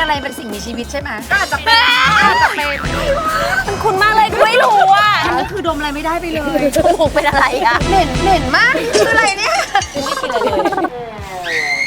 อะไรเป็นสิ่งมีชีวิตใช่ไหมก็อาจจะเป็นอาจจะเป็นมันคุณมากเลยกูไม่รู้อะอันนี้คือดมอะไรไม่ได้ไปเลยจมูกเป็นอะไรอะเหม็นเหม็นมากคืออะไรเนี่ยกูไม่กินอะไรเลย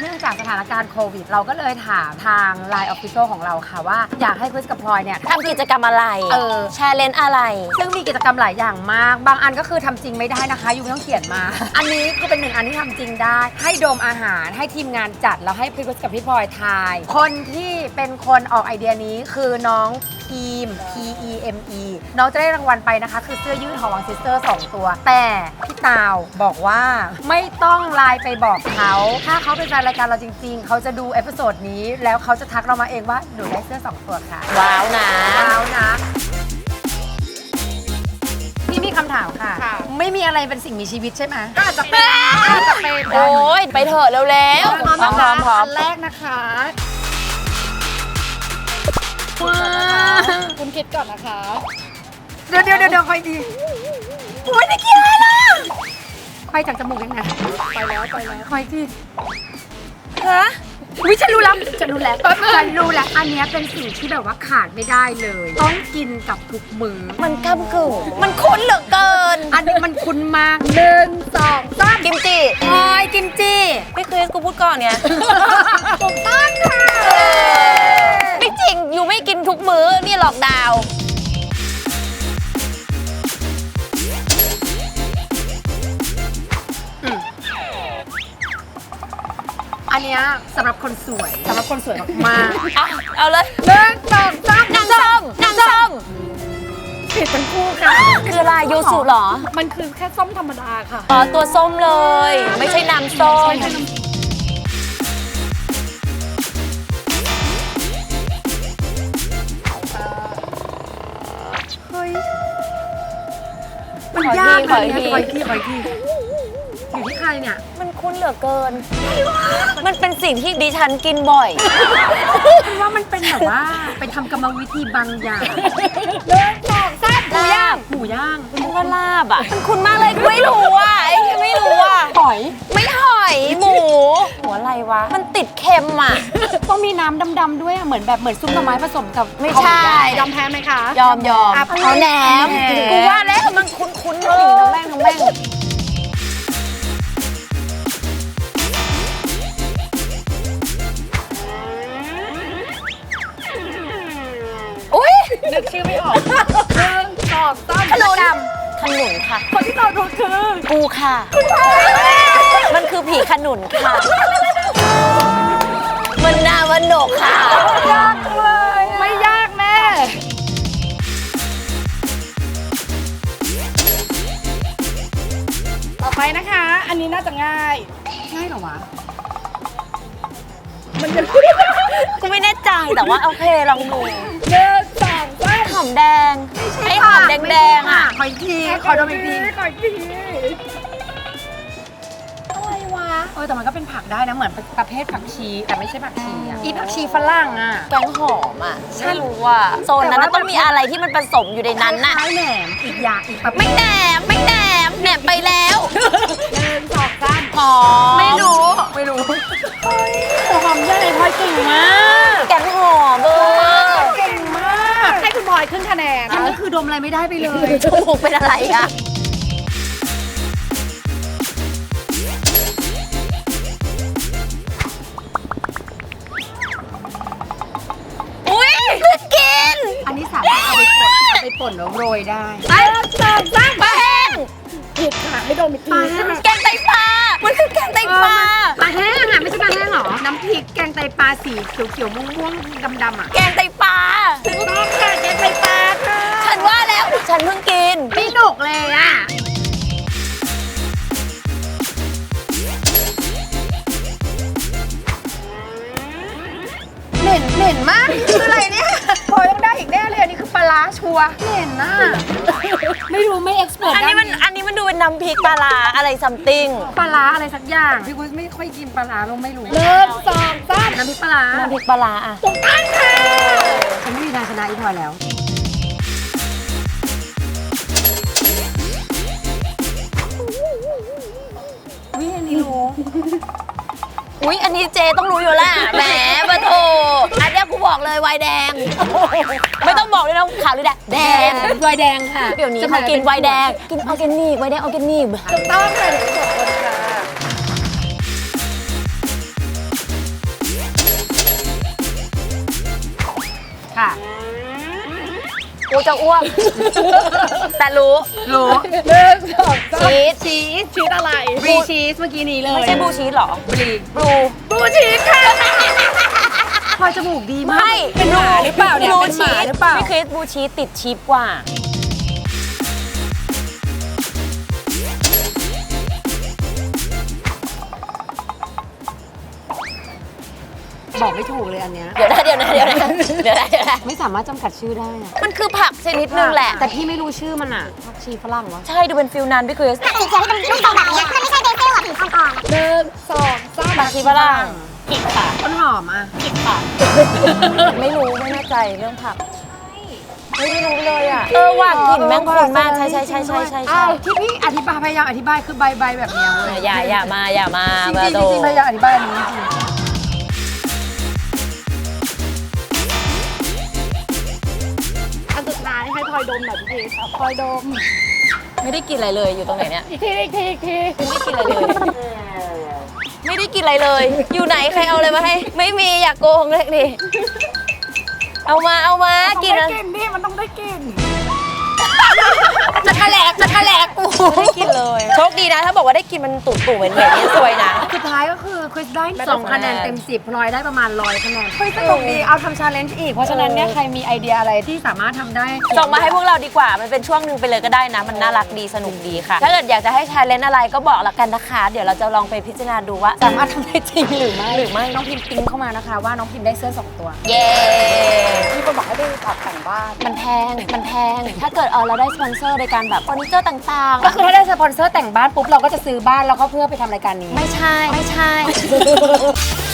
เนื่องจากสถานการณ์โควิด เราก็เลยถามทาง Line Official ของเราค่ะว่า อยากให้คริสกับพลอยเนี่ย ทำกิจกรรมอะไร เออ แชร์เลนอะไร ซึ่งมีกิจกรรมหลายอย่างมาก บางอันก็คือทำจริงไม่ได้นะคะยูไม่ต้องเขียนมา อันนี้ก็เป็นหนึ่งอันที่ทำจริงได้ ให้โดมอาหาร ให้ทีมงานจัด แล้วให้พี่กุศกับพี่พลอยทาย คนที่เป็นคนออกไอเดียนี้คือน้องพีม P E M E น้องจะได้รางวัลไปนะคะ คือเสื้อยืดของวังซิสเตอร์ 2 ตัว แต่พี่ตาวบอกว่าไม่ต้องไลน์ไปบอกเขา ถ้าเขาเป็นแฟนรายการเราจริง ๆ เขาจะดูเอพิโซดนี้ แล้วเขาจะทักเรามาเองว่าหนูได้เสื้อสองตัวค่ะ ว้าวนะแล้วนะ พี่มีคำถามค่ะ ไม่มีอะไรเป็นสิ่งมีชีวิตใช่ไหม ก็อาจจะเป็นอาจจะเป็นโอ้ยไปเถอะเร็วๆพร้อมนะคะพร้อมอันแรกนะคะ ว้าคุณคิดก่อนนะคะ เดี๋ยวเดี๋ยวเดี๋ยวเดี๋ยวคอยดีโอ้ยได้กินอะไรล่ะไปจากจมูกยังไงไปแล้วไปแล้วคอยดีฮะวิฉันรู้แล้วฉันรู้แล้วฉันรู้แล้ว อันนี้เป็นสิ่งที่แบบว่าขาดไม่ได้เลย ต้องกินกับทุกมือ มันก้ากึ่งมันคุ้นเหลือเกิน อันนี้มันคุ้นมากหนึ่งสองสามกิมจิพลอยกิมจิไม่เคือกูพูดก่อนไงถูกต้องค่ะ จริง อยู่ไม่กินทุกมื้อ นี่หลอกดาวน์อันเนี้ยสำหรับคนสวยสำหรับคนสวยมากเอาเอาเลยๆหนึ่งสองสามนางส้มนางส้มผิดเป็นคู่ค่ะคืออะไรยูสุเหรอมันคือแค่ส้มธรรมดาค่ะ อ๋อตัวส้มเลย ไม่ใช่น้ำส้มเมันขอทียากขอนะทีเนี่ยคอยที่คอยที่อยู่ที่ใครเนี่ย มันคุ้นเหลือเกิน มันเป็นสิ่งที่ดิฉันกินบ่อยคือว่ามันเป็นแบบว่าไปทำกรรมวิธีบางอย่างหมูย่างหมูย่าง มันก็ลาบอะ มันคุ้นมากเลยกูไม่รู้อะไอ้ไม่ รู้อะหอย ไม่หอยหมู หัวอะไรวะ มันติดเค็มอะ ต้องมีน้ำดำๆด้วยอะเหมือนแบบเหมือนซุปหน่อไม้ผสมกับไม่ใช่ ยอมแพ้ไหมคะ ยอมยอมอะเอาแหนมแหนม กูว่าแล้วมันคุ้นคุ้นๆทั้งแม่งทั้งแม่งอุ้ยนึกชื่อไม่ออกหนึ่งสองสามขนุน ขนุนค่ะ คนที่ตอบถูกคือ กูค่ะ มันคือผีขนุนค่ะ มันนาวันโหนกค่ะ ยากเลย ไม่ยากแม่ ต่อไปนะคะ อันนี้น่าจะง่าย ง่ายเหรอวะ มันจะ กูไม่แน่ใจแต่ว่าโอเคลองดูหนึ่งสองสา มหอมแดง ไอ้หอมแดงๆอะ ขออีกทีขอดมอีกทีขออีกทีอะไรวะ เออแต่มันก็เป็นผักได้นะเหมือนเป็นประเภทผักชีแต่ไม่ใช่ผักชีอะอีผักชีฝรั่งอะแกงหอมอะไม่รู้ว่าโซนนั้นน่ะต้องมีอะไรที่มันผสมอยู่ในนั้นน่ะคล้ายๆแหนมอีกอย่างอีกประเภทไม่แหนมไม่แหนมแหนมไปแล้วหนึ่งสองสามหอมไม่รู้ ขึ้นคะแนนอันนี้คือดมอะไรไม่ได้ไปเลย จมูกเป็นอะไรอะอุ้ยเลือดกินอันนี้สามารถเอาไปป่นเอาไปป่นแล้วโรยได้ไปเติมสร้างปลาแห้งผิดค่ะให้โดนอีกทีปลาแห้งแกงไตปลา มันคือแกงไตปลา ปลาแห้งอะไม่ใช่ปลาแห้งเหรอ น้ำพริกแกงไตปลาสีเขียวๆม่วงๆดำๆอะ แกงไตปลาต้อ ร้าชัวร์เหม็นน่ะไม่รู้ไม่เอ็กซ์เพรสอันนี้มันอันนี้มันดูเป็นน้ำพริกปลาร้าอะไรซัมติงปลาร้าอะไรสักอย่างพี่กุ้ยไม่ค่อยกินปลาร้าเราไม่รู้หนึ่งสองสามน้ำพริกปลาร้าน้ำพริกปลาร้าอะถูกต้องค่ะฉันไม่มีทางชนะอีพลอยแล้ววิอันนี้รู้อุ๊ยอันนี้เจต้องรู้อยู่แล้วแหมปะโถอันเนี้ย กูบอกเลยไวน์แดง ไม่ต้องบอกเลยนะขาวหรือแดงแดงไวน์แดงค่ะเดี๋ยวนี้เขากินไวน์แดง กินออร์แกนิกไวน์แดงออร์แกนิกถูกต้องค่ะทุกคนค่ะค่ะกูจะอ้วกแต่รู้ รู้หนึ่งสองสามชีสชีสชีสอะไรบรีชีสเมื่อกี้นี้เลย ไม่ใช่บลูชีสหรอบรีบลูบลูชีสค่ะ พลอยจมูกดีมาก ไม่เป็นหมาหรือเปล่าเนี่ยบลูเป็นหชีมาสหรือเปล่า พี่คริสบลูชีสติดชีสกว่า บอกไม่ถูกเลยอันเนี้ย เดี๋ยวนะเดี๋ยวนะเดี๋ยวนะเดี๋ยวนะเดี๋ยวนะไม่สามารถจำกัดชื่อได้อะมันคือผักชนิดนึงแหละ แต่พี่ไม่รู้ชื่อมันอะผักชีฝรั่งวะ ใช่ดูเป็นฟิลนั้นพี่คริสสีเขียวที่เป็นลูกโตแบบเนี้ยมันไม่ใช่เบเซลหรอผิวอ่อนๆอะหนึ่งสองสามผักชีฝรั่ง ผิดค่ะต้นหอมอะ ผิดค่ะ ไม่รู้ไม่แน่ใจเรื่องผักไม่ได้รู้เลยอะ เออว่ากลิ่นแม่งคนมากใช่ใช่ใช่ใช่ใช่อ้าใช่วที่พี่อธิบายพยายามอธิบายคือใบใบแบบเนี้ยเว้ยอย่าอย่ามาอย่ามาจริงมาจริงโดจริงพยายามอธิบายอันนี้จริงอันสุดท้ายให้พลอยดมหน่อยพี่พีชพลอยดม ไม่ได้กินอะไรเลยอยู่ตรงไหนเนี่ย อีกทีอีกทีอีกทีไม่ได้กินอะไรเลยไม่ได้ กินอะไรเลย อยู่ไหนใครเอาอะไรมาให้ ไม่มีอยากโกงเลยดิ เอามาเอามาต้องกินได้อะกลินนี่มันต้องได้กลิน จะแถลกจะแถลกกูไม่ได้กินเลย โชคดีนะ ถ้าบอกว่าได้กินมันตุ่ตุ่เหม็นเหม็นนี่ซวยนะ สุดท้ายก็คือ คริสได้ได้สองสองคะแนนคะแนน เต็มสิบพลอยได้ประมาณร้อยคะแนนเฮ้ยสนุกดีเอาทำชาเลนจ์อีก เพราะฉะนั้นเนี่ยใครมีไอเดียอะไรที่สามารถทำได้ส่งมาให้พวกเราดีกว่า มันเป็นช่วงหนึ่งไปเลยก็ได้นะ มันน่ารักดีสนุกดีค่ะ ถ้าเกิดอยากจะให้แชร์เลนอะไรก็บอกละกันนะคะ เดี๋ยวเราจะลองไปพิจารณาดูว่าสามารถทำได้จริงหรือไม่ หรือไม่น้องพิมพ์ติ้งเข้ามานะคะ ว่าน้องพิมพ์ได้เสื้อสองตัว เย้มีคนบอกให้ไปตัดแต่งบ้าน มันแพง มันแพง ถ้าเกิดเออเราได้สปอนเซอร์ในการแบบเฟอร์นิเจอร์ต่างก็คือถ้าได้สปอนเซอร์แต่งบ้านปุ๊บเราก็จะซื้อบ้านแล้วก็เพื่อไปทำรายการนี้ ๆ ไม่ใช่ ไม่ใช่ほらほら。